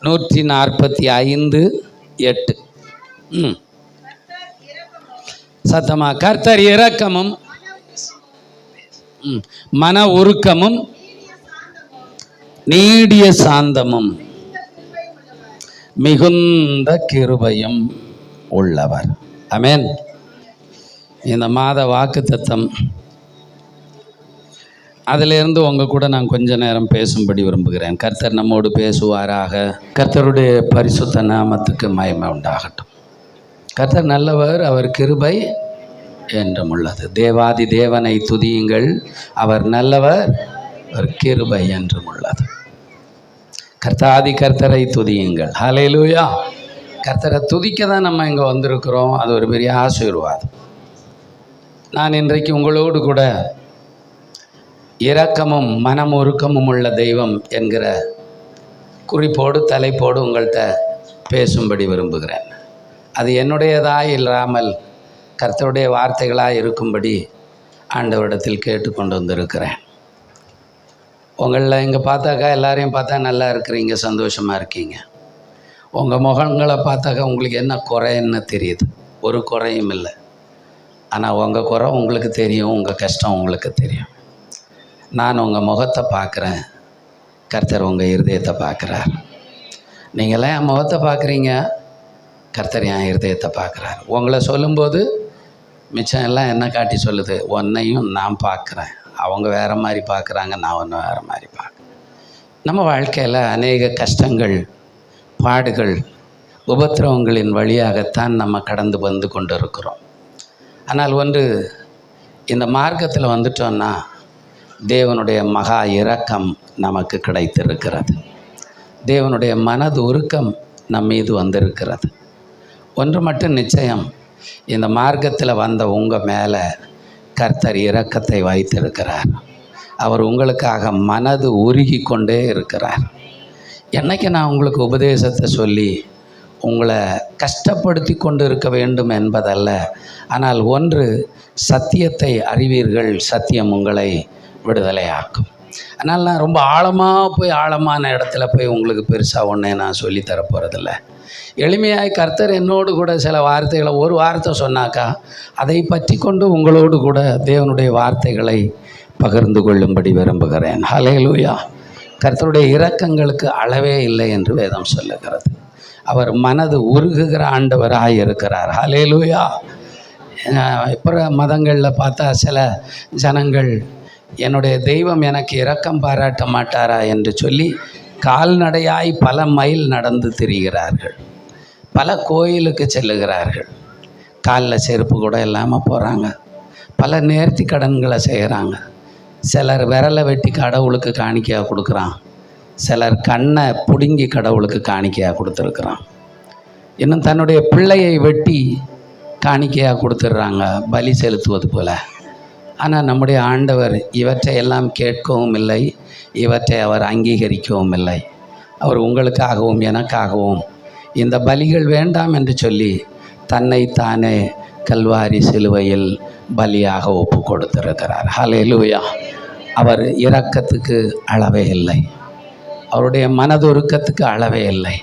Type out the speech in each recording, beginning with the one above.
நூற்றி நாற்பத்தி ஐந்து எட்டு. ம். சத்தமாக கர்த்தர் இரக்கமும் மன உருக்கமும் நீடிய சாந்தமும் மிகுந்த கிருபையும் உள்ளவர். அமேன் இந்த மாத வாக்கு தத்தம் அதிலிருந்து உங்கள் கூட நான் கொஞ்ச நேரம் பேசும்படி விரும்புகிறேன். கர்த்தர் நம்மோடு பேசுவாராக. கர்த்தருடைய பரிசுத்த நாமத்துக்கு மயமை உண்டாகட்டும். கர்த்தர் நல்லவர் அவர் கிருபை என்றும் உள்ளது. தேவாதி தேவனை துதியுங்கள். அவர் நல்லவர் அவர் கிருபை என்றும் உள்ளது. கர்த்தாதி கர்த்தரை துதியுங்கள். ஹalleluya கர்த்தரை துதிக்க தான் நம்ம இங்கே வந்திருக்கிறோம். அது ஒரு பெரிய ஆசீர்வாதம். நான் இன்றைக்கு உங்களோடு கூட இரக்கமும் மனமுருக்கமும் உள்ள தெய்வம் என்கிற குறிப்போடு தலைப்போடு உங்கள்கிட்ட பேசும்படி விரும்புகிறேன். அது என்னுடையதாய் இல்லாமல் கர்த்தருடைய வார்த்தைகளாக இருக்கும்படி ஆண்டவரிடத்தில் கேட்டுக்கொண்டு வந்திருக்கிறேன். உங்களில் இங்கே பார்த்தாக்கா எல்லாரையும் பார்த்தா நல்லா இருக்கிறீங்க சந்தோஷமாக இருக்கீங்க. உங்கள் முகங்களை பார்த்தாக்கா உங்களுக்கு என்ன குறைன்னு தெரியுது. ஒரு குறையும் இல்லை. ஆனால் உங்கள் குறை உங்களுக்கு தெரியும் உங்கள் கஷ்டம் உங்களுக்கு தெரியும். நான் உங்கள் முகத்தை பார்க்குறேன். கர்த்தர் உங்கள் இருதயத்தை பார்க்குறார். நீங்களாம் என் முகத்தை பார்க்குறீங்க? கர்த்தர் என் இருதயத்தை பார்க்குறார். உங்களை சொல்லும்போது மிச்சம் எல்லாம் என்ன காட்டி சொல்லுது? ஒன்றையும் நான் பார்க்குறேன். அவங்க வேறு மாதிரி பார்க்குறாங்க நான் ஒன்று வேறு மாதிரி பார்க்குறேன். நம்ம வாழ்க்கையில் அநேக கஷ்டங்கள் பாடுகள் உபத்திரவங்களின் வழியாகத்தான் நம்ம கடந்து வந்து கொண்டு இருக்கிறோம் ஆனால் ஒன்று இந்த மார்க்கத்தில் வந்துட்டோன்னா தேவனுடைய மகா இரக்கம் நமக்கு கிடைத்திருக்கிறது. தேவனுடைய மனது உருக்கம் நம் மீது வந்திருக்கிறது. ஒன்று மட்டும் நிச்சயம் இந்த மார்க்கத்தில் வந்த உங்கள் மேலே கர்த்தர் இரக்கத்தை வைத்திருக்கிறார். அவர் உங்களுக்காக மனது உருகி கொண்டே இருக்கிறார். என்னைக்கு நான் உங்களுக்கு உபதேசத்தை சொல்லி உங்களை கஷ்டப்படுத்தி கொண்டு இருக்க வேண்டும் என்பதல்ல ஆனால் ஒன்று சத்தியத்தை அறிவீர்கள் சத்தியம் உங்களை விடுதலையாக்கும். அதனால் நான் ரொம்ப ஆழமாக போய் ஆழமான இடத்துல போய் உங்களுக்கு பெருசாக ஒன்றே நான் சொல்லித் தர போகிறதில்ல எளிமையாய் கர்த்தர் என்னோடு கூட சில வார்த்தைகளை ஒரு வார்த்தை சொன்னாக்கா அதை பற்றி கொண்டு உங்களோடு கூட தேவனுடைய வார்த்தைகளை பகிர்ந்து கொள்ளும்படி விரும்புகிறேன். ஹலேலூயா கர்த்தருடைய இரக்கங்களுக்கு அளவே இல்லை என்று வேதம் சொல்லுகிறது. அவர் மனது உருகுகிற ஆண்டவராக இருக்கிறார். ஹலேலூயா இப்போ மதங்களில் பார்த்தா சில ஜனங்கள் என்னுடைய தெய்வம் எனக்கு இரக்கம் பாராட்ட மாட்டாரா என்று சொல்லி கால்நடையாய் பல மைல் நடந்து திரிகிறார்கள். பல கோயிலுக்கு செல்லுகிறார்கள். காலில் செருப்பு கூட இல்லாமல் போகிறாங்க பல நேர்த்தி கடன்களை செய்கிறாங்க சிலர் விரலை வெட்டி கடவுளுக்கு காணிக்கையாக கொடுக்குறான். சிலர் கண்ணை பிடுங்கி கடவுளுக்கு காணிக்கையாக கொடுத்துருக்குறான். இன்னும் தன்னுடைய பிள்ளையை வெட்டி காணிக்கையாக கொடுத்துட்றாங்க பலி செலுத்துவது போல். ஆனால் நம்முடைய ஆண்டவர் இவற்றை எல்லாம் கேட்கவும் இல்லை இவற்றை அவர் அங்கீகரிக்கவும் இல்லை. அவர் உங்களுக்காகவும் எனக்காகவும். இந்த பலிகள் வேண்டாம் என்று சொல்லி தன்னை தானே கல்வாரி சிலுவையில் பலியாக ஒப்பு கொடுத்திருக்கிறார். ஹalleluya அவர் இரக்கத்துக்கு அளவே இல்லை. அவருடைய மனதுருக்கத்துக்கு அளவே இல்லை.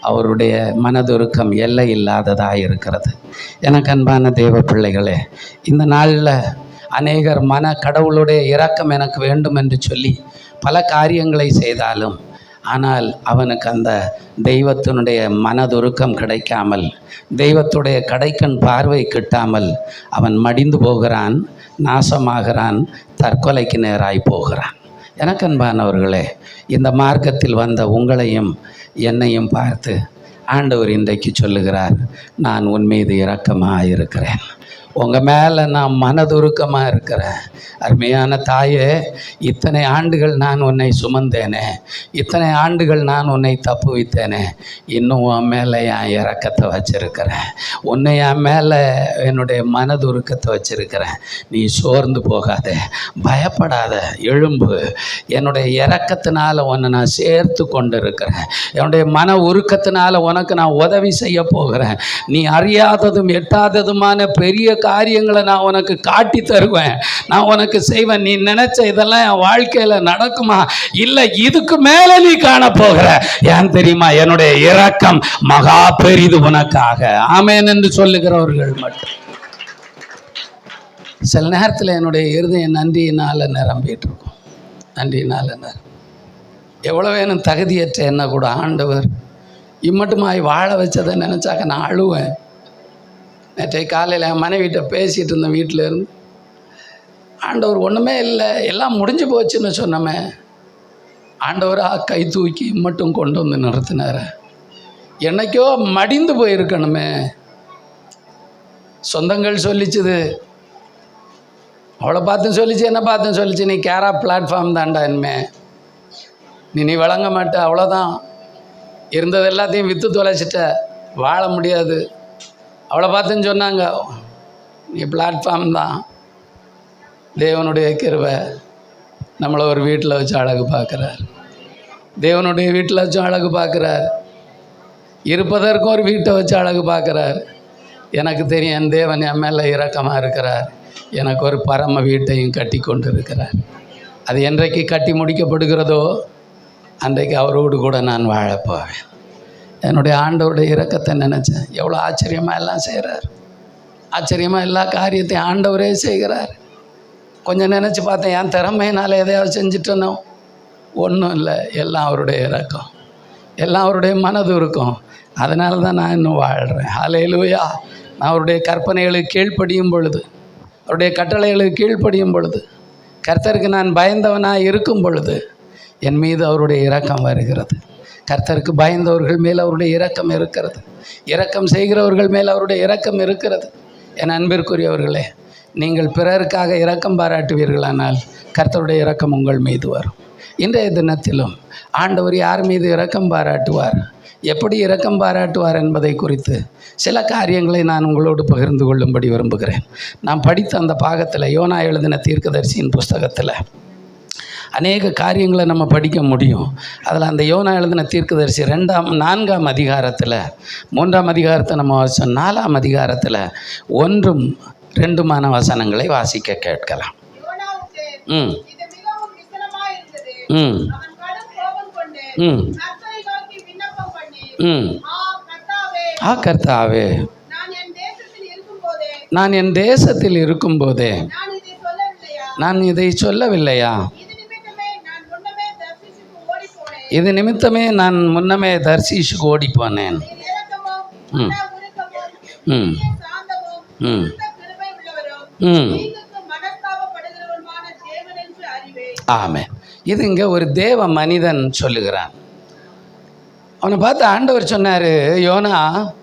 அவருடைய மனதுருக்கம் எல்லை இல்லாததாக இருக்கிறது. எனக்கு அன்பான தேவ பிள்ளைகளே இந்த நாளில் அநேகர் மன கடவுளுடைய இரக்கம் எனக்கு வேண்டும் என்று சொல்லி பல காரியங்களை செய்தாலும் ஆனால் அவனுக்கு அந்த தெய்வத்தினுடைய மனதுருக்கம் கிடைக்காமல் தெய்வத்துடைய கடைக்கண் பார்வை கிட்டாமல் அவன் மடிந்து போகிறான் நாசமாகிறான் தற்கொலைக்கு நேராய் போகிறான். எனக்கு அன்பானவர்களே இந்த மார்க்கத்தில் வந்த உங்களையும் என்னையும் பார்த்து ஆண்டவர் இன்றைக்கு சொல்லுகிறார் நான் உன் மீது இரக்கமாக இருக்கிறேன் உங்கள் மேலே நான் மனதுருக்கமாக இருக்கிறேன். அருமையான தாயே இத்தனை ஆண்டுகள் நான் உன்னை சுமந்தேனே. இத்தனை ஆண்டுகள் நான் உன்னை தப்பு வைத்தேனே இன்னும் உன் மேலே என் இறக்கத்தை வச்சுருக்கிறேன். உன்னை என் மேலே என்னுடைய மனதுருக்கத்தை வச்சுருக்கிறேன். நீ சோர்ந்து போகாத. பயப்படாத. எழும்பு. என்னுடைய இறக்கத்தினால் உன்னை நான் சேர்த்து கொண்டு இருக்கிறேன் என்னுடைய மன உருக்கத்தினால் உனக்கு நான் உதவி செய்ய போகிறேன். நீ அறியாததும் எட்டாததுமான பெரிய காரியங்களை நான் உனக்கு காட்டி தருவேன். நான் உனக்கு செய்வேன். நீ நினைச்ச இதெல்லாம் என் வாழ்க்கையில் நடக்குமா? இல்லை இதுக்கு மேலே நீ காண போகிற ஏன் தெரியுமா? என்னுடைய இரக்கம் மகா பெரிது உனக்காக. ஆமேன் என்று சொல்லுகிறவர்கள் மட்டும். சில நேரத்தில் என்னுடைய இருதயம் நன்றியினால் நிரம்பிட்டு இருக்கும் நன்றியினால் நிரம்பி. எவ்வளோ வேணும் தகுதியற்ற என்ன கூட ஆண்டவர் இம்மட்டுமாய் வாழ வச்சதை நினச்சாக்க நான் அழுவேன். நேற்றை காலையில் என் மனைவிட்ட பேசிகிட்டு இருந்தேன் வீட்டில் இருந்து. ஆண்டவர் ஒன்றுமே இல்லை எல்லாம் முடிஞ்சு போச்சுன்னு சொன்னமே. ஆண்டவராக கை தூக்கி மட்டும் கொண்டு வந்து நிறுத்தினார என்னைக்கோ மடிந்து போயிருக்கணுமே. சொந்தங்கள் சொல்லிச்சுது. அவளை பார்த்து சொல்லிச்சு என்ன பார்த்து சொல்லிச்சு. நீ கேரா பிளாட்ஃபார்ம் தான்டா இனிமே. நீ நீ வழங்க மாட்ட அவ்வளோதான் இருந்தது எல்லாத்தையும் விற்று தொலைச்சிட்ட. வாழ முடியாது. அவளை பார்த்துன்னு சொன்னாங்க. நீ பிளாட்ஃபார்ம் தான். தேவனுடைய கிருவை நம்மளை ஒரு வீட்டில் வச்சு அழகு பார்க்குறார். தேவனுடைய வீட்டில் வச்சு அழகு பார்க்குறார். இருப்பதற்கும் ஒரு வீட்டை வச்சு அழகு பார்க்குறார். எனக்கு தெரியும் என் தேவன் என் மேலே இரக்கமாக இருக்கிறார். எனக்கு ஒரு பரம வீட்டையும் கட்டி கொண்டு இருக்கிறார் அது என்றைக்கு கட்டி முடிக்கப்படுகிறதோ அன்றைக்கு அவரோடு கூட நான் வாழப்போவேன் என்னுடைய ஆண்டவருடைய இறக்கத்தை நினச்சேன். எவ்வளோ ஆச்சரியமாக எல்லாம் செய்கிறார் ஆச்சரியமாக எல்லா காரியத்தையும் ஆண்டவரே செய்கிறார். கொஞ்சம் நினச்சி பார்த்தேன் என் திறமையினால் எதையாவது செஞ்சுட்டேனோ. ஒன்றும் இல்லை எல்லாம் அவருடைய இறக்கம் எல்லாம் அவருடைய மனது இருக்கும். அதனால தான் நான் இன்னும் வாழ்கிறேன் அலையிலுவையா நான் அவருடைய கற்பனைகளுக்கு கீழ்ப்படியும் பொழுது அவருடைய கட்டளைகளுக்கு கீழ்ப்படியும் பொழுது கர்த்தருக்கு நான் பயந்தவனாக இருக்கும் பொழுது என் மீது அவருடைய இரக்கம் வருகிறது. கர்த்தருக்கு பயந்தவர்கள் மேல் அவருடைய இரக்கம் இருக்கிறது. இரக்கம் செய்கிறவர்கள் மேல் அவருடைய இரக்கம் இருக்கிறது. என் அன்பிற்குரியவர்களே நீங்கள் பிறருக்காக இரக்கம் பாராட்டுவீர்களானால் கர்த்தருடைய இரக்கம் உங்கள் மீது வரும். இன்றைய தினத்திலும் ஆண்டவர் யார் மீது இரக்கம் பாராட்டுவார்? எப்படி இரக்கம் பாராட்டுவார் என்பதை குறித்து சில காரியங்களை நான் உங்களோடு பகிர்ந்து கொள்ளும்படி விரும்புகிறேன். நான் படித்த அந்த பாகத்தில் யோனா எழுதின தீர்க்கதரிசியின் புஸ்தகத்தில் அநேக காரியங்களை நம்ம படிக்க முடியும். அதில் அந்த யோனா எழுதின தீர்க்கதரிசி ரெண்டாம் நான்காம் அதிகாரத்தில் மூன்றாம் அதிகாரத்தை நம்ம வாசித்தோம் நாலாம் அதிகாரத்தில் ஒன்றும் ரெண்டுமான வசனங்களை வாசிக்க கேட்கலாம். ம். ம். ம். ம். ஆ கர்த்தாவே, நான் என் தேசத்தில் நான் என் தேசத்தில் இருக்கும்போதே நான் இதை சொல்லவில்லையா? இது நிமித்தமே நான் முன்னமே தர்சீஷுக்கு ஓடி போனேன். ம். ம். ம். ம். தீங்குக்கு இது இங்கே ஒரு தேவ மனிதன் சொல்லுகிறான். அவனை பார்த்து ஆண்டவர் சொன்னார் யோனா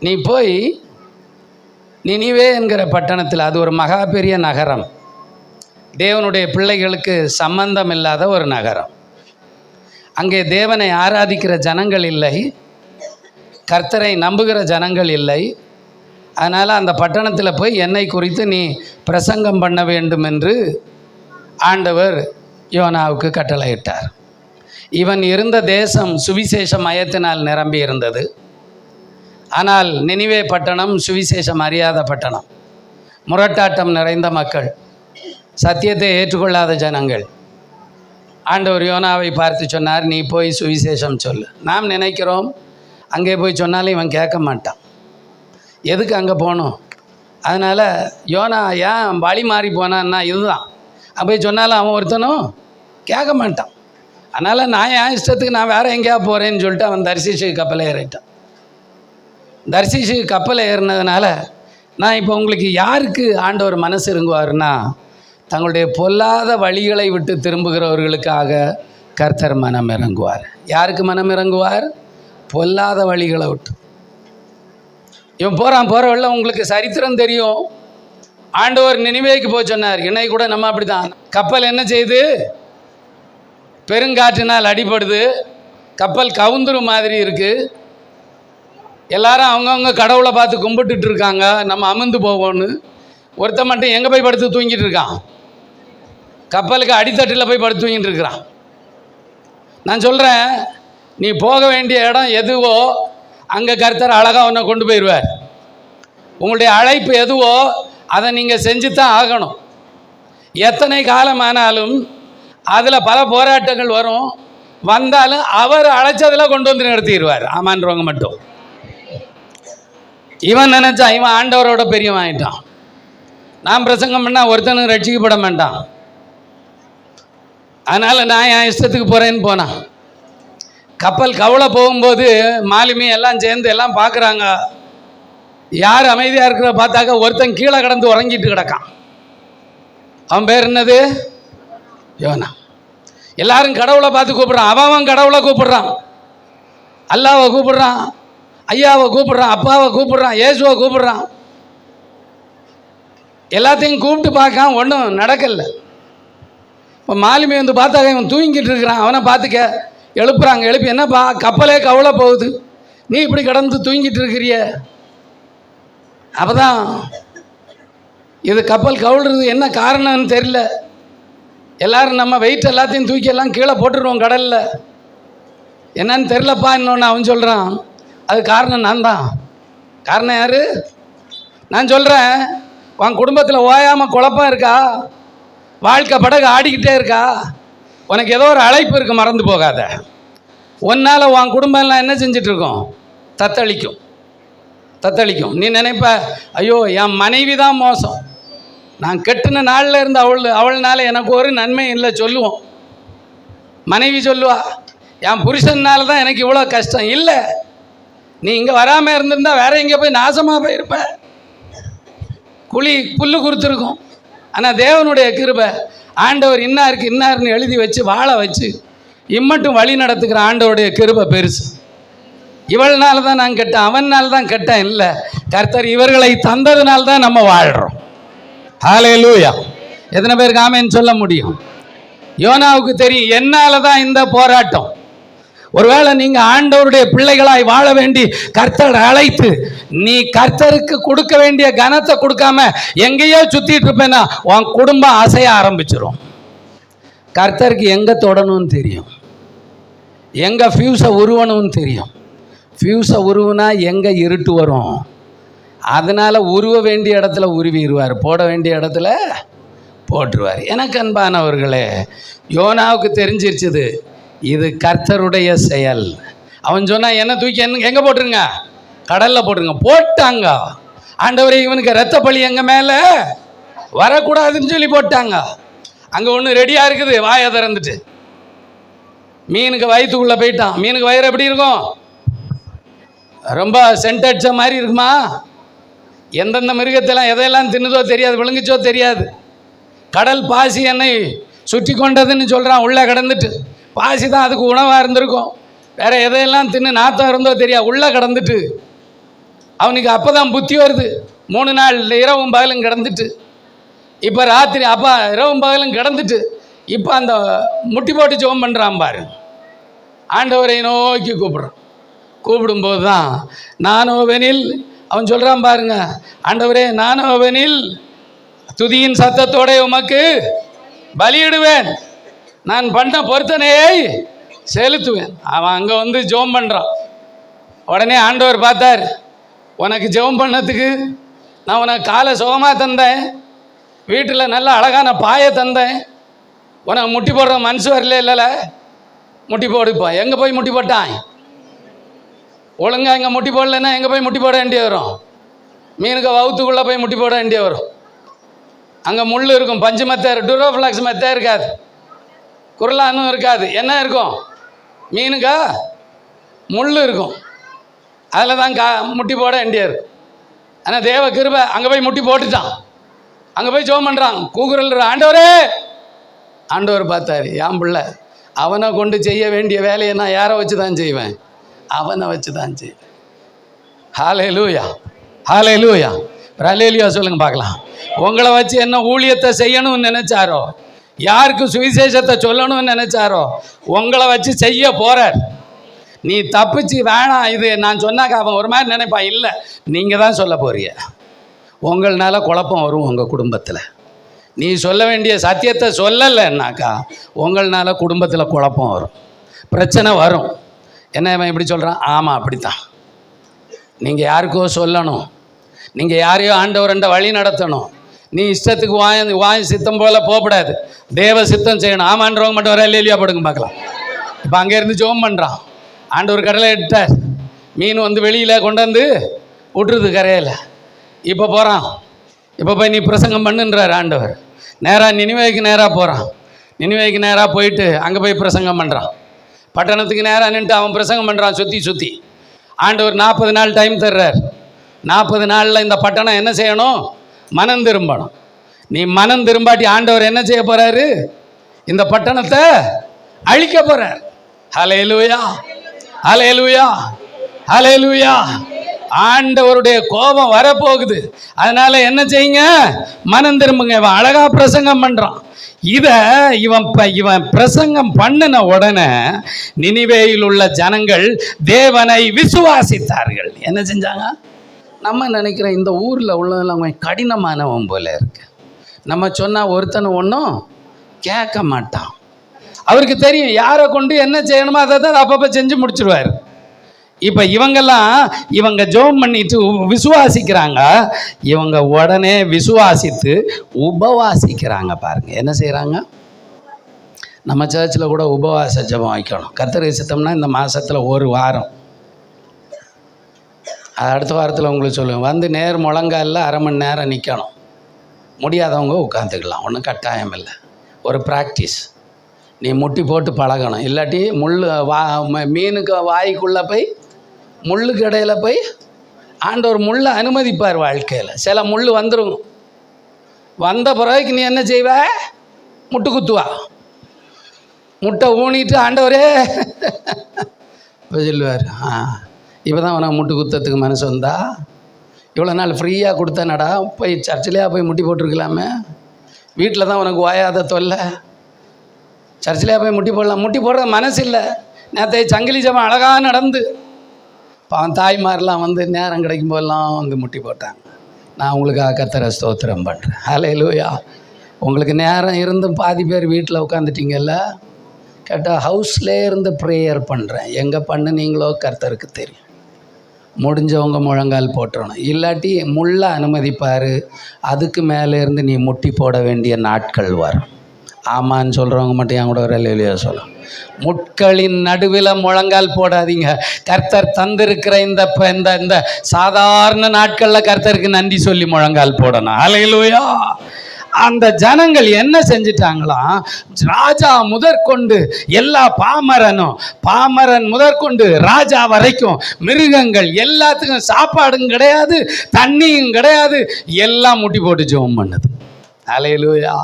நீ போய் நினிவே என்கிற பட்டணத்தில் அது ஒரு மகா பெரிய நகரம். தேவனுடைய பிள்ளைகளுக்கு சம்பந்தம் இல்லாத ஒரு நகரம். அங்கே தேவனை ஆராதிக்கிற ஜனங்கள் இல்லை. கர்த்தரை நம்புகிற ஜனங்கள் இல்லை. அதனால் அந்த பட்டணத்தில் போய் என்னை குறித்து நீ பிரசங்கம் பண்ண வேண்டும் என்று ஆண்டவர் யோனாவுக்கு கட்டளையிட்டார். இவன் இருந்த தேசம் சுவிசேஷ மயத்தினால் நிரம்பி இருந்தது. ஆனால் நினிவே பட்டணம் சுவிசேஷம் அறியாத பட்டணம். முரட்டாட்டம் நிறைந்த மக்கள். சத்தியத்தை ஏற்றுக்கொள்ளாத ஜனங்கள். ஆண்டவர் யோனாவை பார்த்து சொன்னார் நீ போய் சுவிசேஷம் சொல்லு. நாம் நினைக்கிறோம் அங்கே போய் சொன்னாலும் இவன் கேட்க மாட்டான். எதுக்கு அங்கே போகணும்? அதனால் யோனா ஏன் வழி மாறி போனான்னா இதுதான். அப்போ போய் சொன்னாலும் அவன் ஒருத்தனும் கேட்க மாட்டான். அதனால் நான் என் இஷ்டத்துக்கு நான் வேறு எங்கேயா போகிறேன்னு சொல்லிட்டு அவன் தரிசிச்சு கப்பலை ஏறிட்டான். தரிசிச்சு கப்பலை ஏறினதுனால நான் இப்போ உங்களுக்கு யாருக்கு ஆண்டவர் மனசு இருங்குவாருன்னா தங்களுடைய பொல்லாத வழிகளை விட்டு திரும்புகிறவர்களுக்காக கர்த்தர் மனம் இறங்குவார் யாருக்கு மனம் இறங்குவார் பொல்லாத வழிகளை விட்டு. இவன் போகிறான் போகிற வழியில் உங்களுக்கு சரித்திரம் தெரியும். ஆண்டவர் நினைவேக்கு போய் சொன்னார். இன்னைக்கு கூட நம்ம அப்படி தான் கப்பல் என்ன செய்யுது பெருங்காற்றினால் அடிபடுது. கப்பல் கவுந்துரு மாதிரி இருக்குது எல்லாரும் அவங்கவுங்க கடவுளை பார்த்து கும்பிட்டுட்டு இருக்காங்க. நம்ம அமர்ந்து போவோன்னு ஒருத்தன் மட்டும் எங்கே போய் படுத்து தூங்கிட்டு இருக்கான்? கப்பலுக்கு அடித்தட்டில் போய் படுத்துவிங்கிட்டு இருக்கிறான். நான் சொல்கிறேன் நீ போக வேண்டிய இடம் எதுவோ அங்கே கர்த்தர் அழகாக உன்னை கொண்டு போயிடுவார் உங்களுடைய அழைப்பு எதுவோ அதை நீங்கள் செஞ்சு தான் ஆகணும். எத்தனை காலமானாலும் அதில் பல போராட்டங்கள் வரும். வந்தாலும் அவர் அழைச்சதில் கொண்டு வந்து நிறுத்திடுவார். ஆமான்றவங்க மட்டும். இவன் நினச்சா இவன் ஆண்டவரோட பெரியவன் ஆகிட்டான் நான் பிரசங்கம் பண்ணால் ஒருத்தனும் ரட்சிக்கப்பட மாட்டான். அதனால் நான் என் இஷ்டத்துக்கு போகிறேன்னு போனான் கப்பல் கவலை போகும்போது மாலுமி எல்லாம் சேர்ந்து எல்லாம் பார்க்குறாங்க யார் அமைதியாக இருக்கிற பார்த்தாக்க ஒருத்தன் கீழே கடந்து உறங்கிட்டு கிடக்கான். அவன் பேர் என்னது? யோனா. எல்லாரும் கடவுளை பார்த்து கூப்பிட்றான். அவன் அவன் கடவுளை கூப்பிட்றான். அல்லாவை கூப்பிட்றான். ஐயாவை கூப்பிட்றான். அப்பாவை கூப்பிட்றான். இயேசுவை கூப்பிட்றான். எல்லாத்தையும் கூப்பிட்டு பார்க்க ஒன்றும் நடக்கல. இப்போ மாலுமி வந்து பார்த்தாக்க இவன் தூங்கிட்டு இருக்கிறான். அவனை பார்த்துக்க. எழுப்புறாங்க. எழுப்பி என்னப்பா கப்பலே கவலை போகுது. நீ இப்படி கடந்து தூங்கிட்டு இருக்கிறிய? அப்பதான் இது கப்பல் கவுளுறது என்ன காரணம்னு தெரியல. எல்லாரும் நம்ம வெயிட் எல்லாத்தையும் தூக்கி எல்லாம் கீழே போட்டுருவோம் கடலில். என்னன்னு தெரிலப்பா இன்னொன்று அவன் சொல்கிறான் அது காரணம் நான் தான். காரணம் யார்? நான் சொல்கிறேன் உன் குடும்பத்தில் ஓயாமல் குழப்பம் இருக்கா? வாழ்க்கை படகு ஆடிக்கிட்டே இருக்கா? உனக்கு ஏதோ ஒரு அழைப்பு இருக்குது மறந்து போகாத. உன்னால் உன் குடும்பம்லாம் என்ன செஞ்சிட்ருக்கோம்? தத்தளிக்கும். தத்தளிக்கும். நீ நினைப்ப ஐயோ என் மனைவி தான் மோசம். நான் கெட்டின நாளில் இருந்து அவள் அவள்னால எனக்கு ஒரு நன்மை இல்லை சொல்லுவோம். மனைவி சொல்லுவா என் புருஷனால தான் எனக்கு இவ்வளோ கஷ்டம். இல்லை நீ இங்கே வராமல் இருந்திருந்தா வேற எங்கே போய் நாசமாக போயிருப்ப. குழி புல்லு கொடுத்துருக்கும் ஆனால் தேவனுடைய கிருபை ஆண்டவர் இன்னாருக்கு இன்னார்னு எழுதி வச்சு வாழ வச்சு இம்மட்டும் வழி நடத்துக்கிற ஆண்டவருடைய கிருபை பெருசு. இவள்னால தான் நான் கெட்டேன் அவனால தான் கெட்டேன் இல்லை. கர்த்தர் இவர்களை தந்ததுனால தான் நம்ம வாழ்கிறோம் ஹாலே லூயா எத்தனை பேருக்கு ஆமேன்னு சொல்ல முடியும்? யோனாவுக்கு தெரியும் என்னால தான் இந்த போராட்டம்? ஒருவேளை நீங்க ஆண்டவருடைய பிள்ளைகளாய் வாழ வேண்டி கர்த்தர் அழைத்து நீ கர்த்தருக்கு கொடுக்க வேண்டிய கனத்தை கொடுக்காம எங்கேயோ சுத்திட்டு இருப்பேன்னா உன் குடும்பம் அசைய ஆரம்பிச்சிடும் கர்த்தருக்கு எங்க தொடணும்னு தெரியும். எங்க ஃபியூஸை உருவணும்னு தெரியும். ஃபியூஸை உருவுனா எங்க இருட்டு வரும். அதனால உருவ வேண்டிய இடத்துல உருவிடுவார். போட வேண்டிய இடத்துல போட்டுருவார். எனக்கு அன்பானவர்களே யோனாவுக்கு தெரிஞ்சிருச்சுது. இது கர்த்தருடைய செயல். அவன் சொன்னா என்ன தூக்கி என்ன எங்கே போட்டுருங்க? கடலில் போட்டுருங்க. போட்டாங்க. ஆண்டவரை இவனுக்கு ரத்த பழி எங்கள் மேலே? வரக்கூடாதுன்னு சொல்லி போட்டாங்க. அங்கே ஒன்று ரெடியாக இருக்குது. வாயை திறந்துட்டு. மீனுக்கு வயிற்றுக்குள்ளே போயிட்டான். மீனுக்கு வயிறு எப்படி இருக்கும்? ரொம்ப சென்ட் அடிச்ச மாதிரி இருக்குமா? எந்தெந்த மிருகத்தெல்லாம் எதையெல்லாம் தின்னுதோ தெரியாது விழுங்குச்சோ தெரியாது. கடல் பாசி என்னை சுற்றி கொண்டதுன்னு சொல்கிறான் உள்ளே கிடந்துட்டு. பாசி தான் அதுக்கு உணவாக இருந்திருக்கும். வேறு எதையெல்லாம் தின்னு நாத்தம் இருந்தோ தெரியாது உள்ளே கிடந்துட்டு. அவனுக்கு அப்போ தான் புத்தி வருது. மூணு நாள் இரவும் பகலும் கிடந்துட்டு. இப்போ ராத்திரி அப்பா இரவும் பகலும் கிடந்துட்டு இப்போ அந்த முட்டி போட்டு ஜோம் பண்ணுறான் பாரு. ஆண்டவரை நோக்கி கூப்பிட்றான். கூப்பிடும்போது தான் நானோவெனில் அவன் சொல்கிறான் பாருங்க ஆண்டவரே நானோவெனில் துதியின் சத்தத்தோட உமக்கு பலியிடுவேன். நான் பண்ண பொருத்தனையை செலுத்துவேன். அவன் அங்கே வந்து ஜெபம் பண்ணுறான் உடனே ஆண்டவர் பார்த்தார் உனக்கு ஜெபம் பண்ணதுக்கு நான் உனக்கு காலை சுகமாக தந்தேன். வீட்டில் நல்ல அழகான பாயை தந்தேன். உனக்கு முட்டி போடுற மனசு வரல இல்லைல்ல முட்டி போடுப்பா. எங்கே போய் முட்டி போட்டான்? ஒழுங்காக இங்கே முட்டி போடலைன்னா எங்கே போய் முட்டி போட வேண்டிய வரும்? மீனுக்கு வவுத்துக்குள்ளே போய் முட்டி போட வேண்டிய வரும். அங்கே முள் இருக்கும். பஞ்சு மெத்தை டூரோஃப்ளாக்ஸ் மெத்தை இருக்காது. குரலானும் இருக்காது. என்ன இருக்கும்? மீனுக்கா? முள் இருக்கும். அதில் தான் கா முட்டி போட வேண்டியார் இருக்கும். ஆனால் தேவ கிருபை அங்கே போய் முட்டி போட்டுட்டான். அங்கே போய் ஜோம் பண்ணுறான் கூக்குரல் ஆண்டவரே! ஆண்டவர் பார்த்தாரு என் பிள்ளை? அவனை கொண்டு செய்ய வேண்டிய வேலையை நான் யாரை வச்சு தான் செய்வேன்? அவனை வச்சு தான் செய்வேன். ஹாலே லூயா ஹாலே லூயா ரலேலியா சொல்லுங்க பார்க்கலாம். உங்களை வச்சு என்ன ஊழியத்தை செய்யணும்னு நினைச்சாரோ யாருக்கு சுவிசேஷத்தை சொல்லணும்னு நினைச்சாரோ உங்களை வச்சு செய்ய போறார். நீ தப்பிச்சு வேணாம் இது நான் சொன்னாக்க அவன் ஒரு மாதிரி நினைப்பான். இல்லை நீங்கள் தான் சொல்ல போறிய உங்களால் குழப்பம் வரும் உங்கள் குடும்பத்தில். நீ சொல்ல வேண்டிய சத்தியத்தை சொல்லலைன்னாக்கா உங்களால் குடும்பத்தில் குழப்பம் வரும். பிரச்சனை வரும். என்ன இவன் இப்படி சொல்கிறான் ஆமாம் அப்படித்தான். நீங்கள் யாருக்கோ சொல்லணும். நீங்கள் யாரையோ ஆண்டவர்கிட்ட வழி நடத்தணும். நீ இஷ்டத்துக்கு வாய் வாய் சித்தம் போல போகக்கூடாது தேவ சித்தம் செய்யணும். ஆமான்றவங்க மட்டும் வர இல்லையா படுங்க பார்க்கலாம். இப்போ அங்கேருந்து ஜோம் பண்ணுறான் ஆண்டவர் கடலை இட்டார் மீன் வந்து வெளியில் கொண்டாந்து விட்டுருது கரையில். இப்போ போகிறான் இப்போ போய் நீ பிரசங்கம் பண்ணுன்றார் ஆண்டவர். நேராக நினைவேக்கு நேராக போகிறான் நினைவேக்கு நேராக போயிட்டு அங்கே போய் பிரசங்கம் பண்ணுறான் பட்டணத்துக்கு நேராக நின்றுட்டு அவன் பிரசங்கம் பண்ணுறான் சுற்றி சுற்றி ஆண்டவர் நாற்பது நாள் டைம் தர்றார். நாற்பது நாளில் இந்த பட்டணம் என்ன செய்யணும்? மனம் திரும்பணும். நீ மனம் திரும்பாட்டி ஆண்டவர் என்ன செய்ய போகிறாரு இந்த பட்டணத்தை அழிக்க போகிறார் ஹலேலுயா ஹலேலுயா ஹலேலுயா ஆண்டவருடைய கோபம் வரப்போகுது. அதனால என்ன செய்யுங்க? மனம் திரும்புங்க. இவன் அழகா பிரசங்கம் பண்றான். இத இவன் இவன் பிரசங்கம் பண்ணின உடனே நினிவேயில் உள்ள ஜனங்கள் தேவனை விசுவாசித்தார்கள். என்ன செஞ்சாங்க? நம்ம நினைக்கிற இந்த ஊரில் உள்ளதெல்லாம் கொஞ்சம் கடினமானவன் போல இருக்கு. நம்ம சொன்னால் ஒருத்தன் ஒன்றும் கேட்க மாட்டான். அவருக்கு தெரியும் யாரை கொண்டு என்ன செய்யணுமோ அதை தான் அப்பப்போ செஞ்சு முடிச்சிருவார். இப்போ இவங்கெல்லாம் இவங்க ஜோம் பண்ணிட்டு விசுவாசிக்கிறாங்க. இவங்க உடனே விசுவாசித்து உபவாசிக்கிறாங்க பாருங்க. என்ன செய்கிறாங்க நம்ம சர்ச்சில் கூட உபவாச ஜெபம் வைக்கணும். கர்த்தரை சித்தம்னா இந்த மாதத்தில் ஒரு வாரம். அது அடுத்த வாரத்தில் உங்களுக்கு சொல்லுவேன். வந்து நேர் முழங்காலில் அரை மணி நேரம் நிற்கணும் முடியாதவங்க உட்காந்துக்கலாம் ஒன்றும் கட்டாயம் இல்லை. ஒரு ப்ராக்டிஸ் நீ முட்டி போட்டு பழகணும். இல்லாட்டி முள் வா ம- மீனுக்கு வாய்க்குள்ளே போய் முள்ளுக்கு இடையில் போய் ஆண்டவர் முள்ளை அனுமதிப்பார் வாழ்க்கையில். சில முள் வந்துடும் வந்த பிறகு நீ என்ன செய்வ? முட்டு குத்துவா. முட்டை ஊனிட்டு ஆண்டவரே. இப்போ சொல்லுவார் ஆ. இப்போ தான் உனக்கு முட்டு குத்தத்துக்கு மனசு வந்தா? இவ்வளோ நாள் ஃப்ரீயாக கொடுத்தனடா போய் சர்ச்சிலேயா போய் முட்டி போட்டிருக்கலாமே? வீட்டில் தான் உனக்கு ஓயாத தொல்லை. சர்ச்சிலேயா போய் முட்டி போடலாம். முட்டி போடுற மனசு இல்லை. நேற்று சங்கிலி ஜபம் அழகாக நடந்து. பாவம் தாய்மாரெலாம் வந்து நேரம் கிடைக்கும் போதெல்லாம் வந்து முட்டி போட்டாங்க. நான் உங்களுக்காக கத்தரை ஸ்தோத்திரம் பண்ணுறேன் ஹalleluya உங்களுக்கு நேரம் இருந்தும் பாதி பேர் வீட்டில் உட்காந்துட்டீங்கல்ல கேட்டால் ஹவுஸ்லேயே இருந்து ப்ரேயர் பண்ணுறேன் எங்கே பண்ணுனீங்களோ கர்த்தருக்கு தெரியும். முடிஞ்சவங்க முழங்கால் போட்டுறணும். இல்லாட்டி முள்ள அனுமதிப்பார். அதுக்கு மேலே இருந்து நீ முட்டி போட வேண்டிய நாட்கள் வரும். ஆமான்னு சொல்கிறவங்க மட்டும் என் கூட ஒரு இல்லையா சொல்லும் முட்களின் நடுவில் முழங்கால் போடாதீங்க. கர்த்தர் தந்திருக்கிற இந்த இந்த இந்த சாதாரண நாட்களில் கர்த்தருக்கு நன்றி சொல்லி முழங்கால் போடணும். அலையிலோயா அந்த ஜனங்கள் என்ன செஞ்சிட்டாங்களாம் ராஜா முதற்கொண்டு எல்லா பாமரனும் பாமரன் முதற்கொண்டு ராஜா வரைக்கும் மிருகங்கள் எல்லாத்துக்கும் சாப்பாடும் கிடையாது தண்ணியும் கிடையாது எல்லாம் முட்டி போட்டு ஜோம் பண்ணுது. அலையிலூயா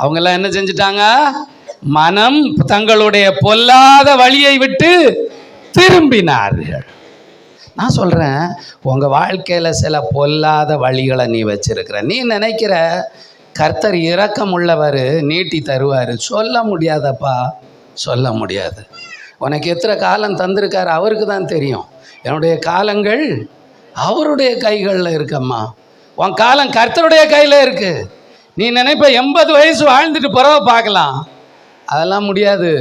அவங்கெல்லாம் என்ன செஞ்சிட்டாங்க? மனம் தங்களுடைய பொல்லாத வழியை விட்டு திரும்பினார்கள். நான் சொல்கிறேன் உங்கள் வாழ்க்கையில் சில பொல்லாத வழிகளை நீ வச்சிருக்கிற. நீ நினைக்கிற கர்த்தர் இரக்கம் உள்ளவர் நீட்டி தருவார். சொல்ல முடியாதப்பா சொல்ல முடியாது. உனக்கு எத்தனை காலம் தந்திருக்காரு அவருக்கு தான் தெரியும். என்னுடைய காலங்கள் அவருடைய கைகளில் இருக்கம்மா. உன் காலம் கர்த்தருடைய கையில் இருக்கு. நீ நினைப்ப எண்பது வயசு வாழ்ந்துட்டு பிறகு பார்க்கலாம். அதெல்லாம் முடியாது.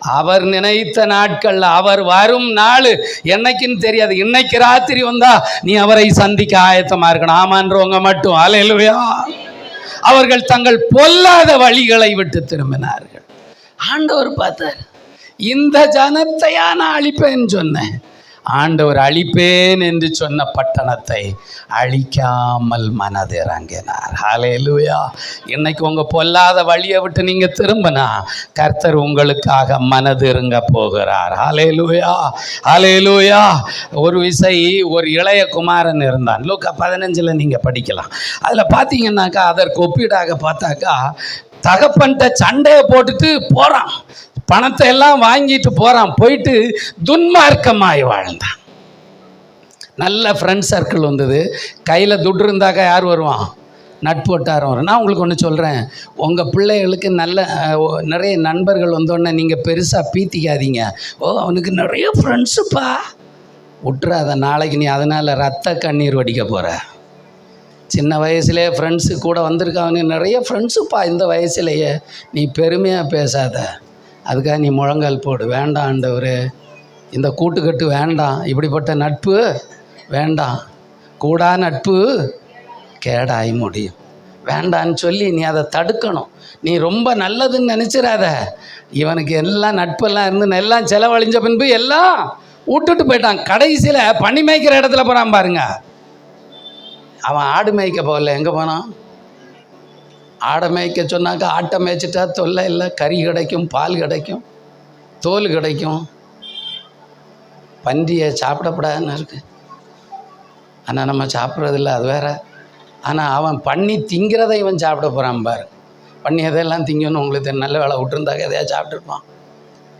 அவர் நினைத்த நாட்களில் அவர் வரும் நாள் என்னைக்குன்னு தெரியாது. இன்னைக்கு ராத்திரி வந்தா நீ அவரை சந்திக்க ஆயத்தமாக இருக்கணும். ஆமான்றவங்க மட்டும். அலையிலுயா அவர்கள் தங்கள் பொல்லாத வழிகளை விட்டு திரும்பினார்கள். ஆண்டவர் பார்த்தார் இந்த ஜனத்தையா நான் அழிப்பேன்னு சொன்னேன். ஆண்டவர் அழிப்பேன் என்று சொன்ன பட்டணத்தை அழிக்காமல் மனதிறங்கினார் ஹalleluya இன்னைக்கு உங்கள் பொல்லாத வழியை விட்டு நீங்கள் திரும்பினா கர்த்தர் உங்களுக்காக மனதிருங்க போகிறார். ஹalleluya ஹalleluya ஒரு விசை ஒரு இளைய குமாரன் இருந்தான். லூக்கா பதினஞ்சில் நீங்கள் படிக்கலாம். அதில் பார்த்தீங்கன்னாக்கா அதற்கு ஒப்பீடாக பார்த்தாக்கா தகப்பன்ட்ட சண்டையை போட்டுட்டு போகிறான் பணத்தை எல்லாம் வாங்கிட்டு போகிறான் போயிட்டு துன்மார்க்கமாய் வாழ்ந்தான். நல்ல ஃப்ரெண்ட் சர்க்கிள் வந்தது. கையில் துட்டு இருந்தாக்கா யார் வருவான்? நட்பு வட்டாரம் வரும். நான் உங்களுக்கு ஒன்று சொல்கிறேன் உங்கள் பிள்ளைகளுக்கு நல்ல நிறைய நண்பர்கள் வந்தோடனே நீங்கள் பெருசாக பீத்திக்காதீங்க. ஓ அவனுக்கு நிறைய ஃப்ரெண்ட்ஸுப்பா விட்டுறாத நாளைக்கு நீ அதனால் ரத்த கண்ணீர் வடிக்க போகிற சின்ன வயசுலேயே ஃப்ரெண்ட்ஸு கூட வந்திருக்காங்க நிறைய ஃப்ரெண்ட்ஸுப்பா இந்த வயசுலேயே நீ பெருமையாக பேசாத. அதுக்காக நீ முழங்கால் போடு. வேண்டாம் ஆண்டவரே. இந்த கூட்டுக்கட்டு வேண்டாம். இப்படிப்பட்ட நட்பு வேண்டாம். கூடா நட்பு கேடாய் முடியும். வேண்டான்னு சொல்லி நீ அதை தடுக்கணும். நீ ரொம்ப நல்லதுன்னு நினச்சிடாத இவனுக்கு எல்லாம் நட்பெல்லாம் இருந்து எல்லாம் செலவழிஞ்ச பின்பு எல்லாம் விட்டுட்டு போயிட்டான். கடைசியில் பனி மேய்க்கிற இடத்துல போகிறான் பாருங்க. அவன் ஆடு மேய்க்க போகல. எங்கே போனான்? ஆடை மேய்க்க சொன்னாக்கா ஆட்டை மேய்ச்சிட்டா தொல்லை இல்லை கறி கிடைக்கும் பால் கிடைக்கும் தோல் கிடைக்கும். பன்றியை சாப்பிடப்படாதுன்னு இருக்கு. ஆனால் நம்ம சாப்பிட்றதில்ல அது வேற. ஆனால் அவன் பண்ணி திங்கிறதை இவன் சாப்பிட போகிறான் பாரு. பண்ணி எதையெல்லாம் திங்கன்னு உங்களுக்கு நல்ல வேலை விட்டுருந்தாக்க எதையா சாப்பிட்டுருப்பான்.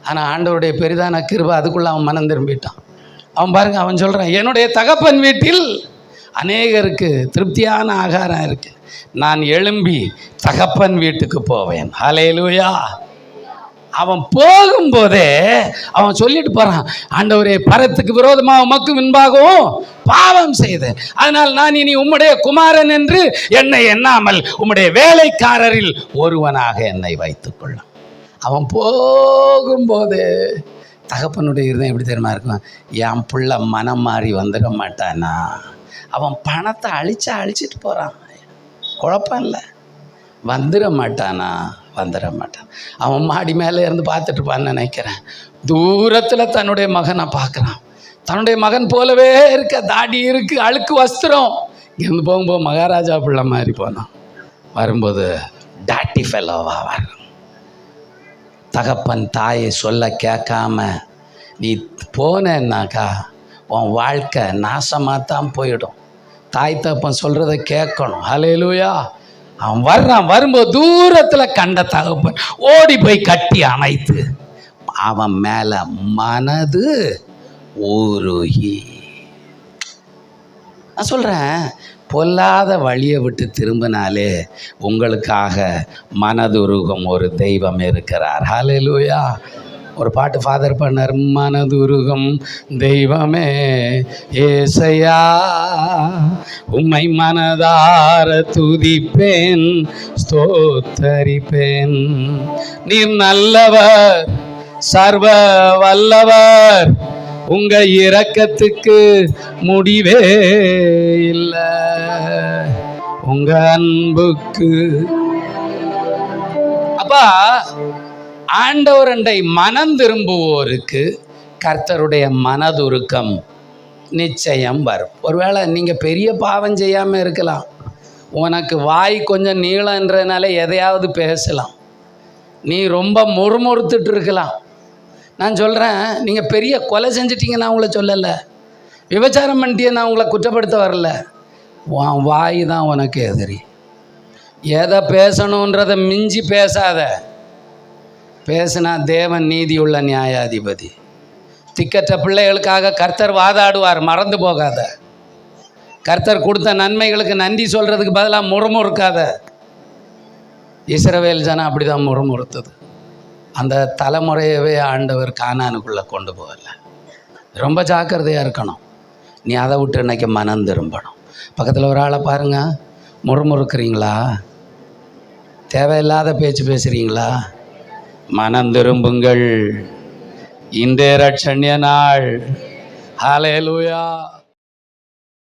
ஆனால் ஆண்டவருடைய பெரிதான கிருபை அதுக்குள்ளே அவன் மனம் திரும்பிட்டான். அவன் பாருங்க அவன் சொல்கிறான் என்னுடைய தகப்பன் வீட்டில் அநேகருக்கு திருப்தியான ஆகாரம் இருக்குது நான் எழும்பி தகப்பன் வீட்டுக்கு போவேன். ஹalleluya. அவன் போகும்போதே அவன் சொல்லிட்டு போகிறான் ஆண்டவரே பரத்துக்கு விரோதமாக உமக்கு முன்பாகவும் பாவம் செய்தேன். அதனால் நான் இனி உம்முடைய குமாரன் என்று என்னை எண்ணாமல் உம்முடைய வேலைக்காரரில் ஒருவனாக என்னை வைத்துக்கொள்ளும் அவன் போகும்போது தகப்பனுடைய இருதயம் எப்படி தெரியுமா இருக்கும்? என் பிள்ளை மனம் மாறி வந்துட மாட்டானா? அவன் பணத்தை அழிச்சு அழிச்சிட்டு போகிறான் குழப்பம் இல்லை. வந்துட மாட்டானா? வந்துட மாட்டான். அவன் மாடி மேலே இருந்து பார்த்துட்ருப்பான்னு நினைக்கிறேன். தூரத்தில் தன்னுடைய மகனை பார்க்குறான். தன்னுடைய மகன் போலவே இருக்க தாடி இருக்கு அழுக்கு வஸ்திரம். இங்கேருந்து போகும்போது மகாராஜா பிள்ளை மாதிரி போனான். வரும்போது டாட்டி ஃபெல்லோவா வரும் தகப்பன் தாயை சொல்ல கேட்காம நீ போனேன்னாக்கா உன் வாழ்க்கை நாசமாக தான் போயிடும். தாய் தப்பன் சொல்கிறத கேட்கணும். ஹலேலூயா அவன் வர்றான். வரும்போது தூரத்தில் கண்ட தகப்பன் ஓடி போய் கட்டி அணைத்து. அவன் மேலே மனது ஊருகி. நான் சொல்கிறேன் பொல்லாத வழியை விட்டு திரும்பினாலே உங்களுக்காக மனதுருகும் ஒரு தெய்வம் இருக்கிறார். ஹalleluya ஒரு பாட்டு ஃபாதர் பண்ணார் மனதுருகும் தெய்வமே ஏசையா உம்மை மனதார துதிப்பேன் ஸ்தோத்தரிப்பேன். நீர் நல்லவர் சர்வ வல்லவர் உங்க இரக்கத்துக்கு முடிவே இல்லை. உங்க அன்புக்கு. அப்பா ஆண்டவரண்டை மனம் திரும்புவோருக்கு கர்த்தருடைய மனதுருக்கம் நிச்சயம் வரும். ஒருவேளை நீங்கள் பெரிய பாவம் செய்யாமல் இருக்கலாம். உனக்கு வாய் கொஞ்சம் நீளன்றதுனால எதையாவது பேசலாம். நீ ரொம்ப முறுமுறுத்துட்டு இருக்கலாம். நான் சொல்கிறேன் நீங்கள் பெரிய கொலை செஞ்சிட்டீங்க நான் உங்களை சொல்லலை. விபச்சாரம் பண்ணிட்டே நான் உங்களை குற்றப்படுத்த வரல. வாய் தான் உனக்கு எதிரி. எதை பேசணுன்றதை மிஞ்சி பேசாத. பேசினா தேவன் நீதியுள்ள நியாயாதிபதி. திக்கற்ற பிள்ளைகளுக்காக கர்த்தர் வாதாடுவார் மறந்து போகாத. கர்த்தர் கொடுத்த நன்மைகளுக்கு நன்றி சொல்கிறதுக்கு பதிலாக முறுமுறுக்காத. இஸ்ரவேல் ஜனம் அப்படி தான் முறுமுறுத்தது. அந்த தலைமுறையவே ஆண்டவர் கானானுக்குள்ளே கொண்டு போகலை. ரொம்ப ஜாக்கிரதையாக இருக்கணும். நீ அதை விட்டு இன்னைக்கு மனம் திரும்பணும். பக்கத்தில் ஒரு ஆளை பாருங்க. முறுமுறுக்கிறீங்களா? தேவையில்லாத பேச்சு பேசுகிறீங்களா மனம் திரும்புங்கள். இன்றைய ரட்சண்ய நாள் ஹalleluya